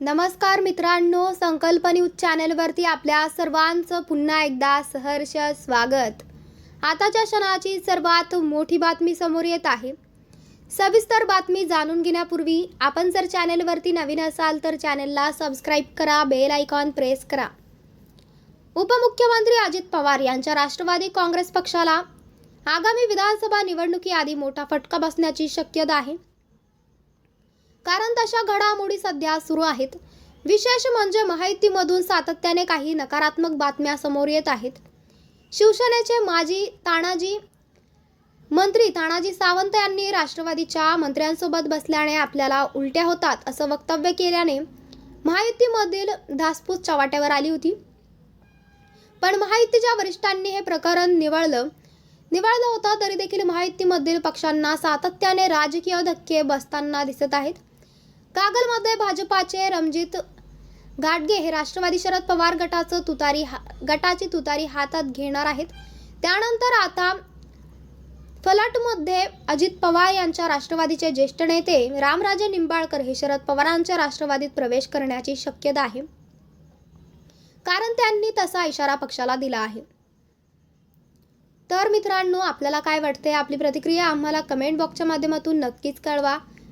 नमस्कार मित्रांनो संकल्प न्यूज चॅनलवरती आपल्या सर्वांचं पुन्हा एकदा सहर्ष स्वागत. आताच्या क्षणाची सर्वात मोठी बातमी समोर येत आहे. सविस्तर बातमी जाणून घेण्यापूर्वी आपण जर चॅनलवरती नवीन असाल तर चॅनेलला सबस्क्राईब करा बेल आयकॉन प्रेस करा. उपमुख्यमंत्री अजित पवार यांच्या राष्ट्रवादी काँग्रेस पक्षाला आगामी विधानसभा निवडणुकीआधी मोठा फटका बसण्याची शक्यता आहे. कारण तशा घडामोडी सध्या सुरू आहेत. विशेष म्हणजे माहितीमधून सातत्याने काही नकारात्मक बातम्या समोर येत आहेत. शिवसेनेचे माजी तानाजी मंत्री तानाजी सावंत यांनी राष्ट्रवादीच्या मंत्र्यांसोबत बसल्याने आपल्याला उलट्या होतात असं वक्तव्य केल्याने महायुतीमधील धासपूस चव्हाट्यावर आली होती. पण महायुतीच्या वरिष्ठांनी हे प्रकरण निवळलं. निवळलं होतं तरी देखील महायुतीमधील पक्षांना सातत्याने राजकीय धक्के बसताना दिसत आहेत. कागलमध्ये भाजपाचे रणजित गाडगे हे राष्ट्रवादी शरद पवार गटाचं तुतारी हा गटाची तुतारी हातात घेणार आहेत. त्यानंतर आता फलाटमध्ये अजित पवार यांच्या राष्ट्रवादीचे ज्येष्ठ नेते रामराजे निंबाळकर हे शरद पवारांच्या राष्ट्रवादीत प्रवेश करण्याची शक्यता आहे. कारण त्यांनी तसा इशारा पक्षाला दिला आहे. तर मित्रांनो आपल्याला काय वाटते आपली प्रतिक्रिया आम्हाला कमेंट बॉक्सच्या माध्यमातून नक्कीच कळवा.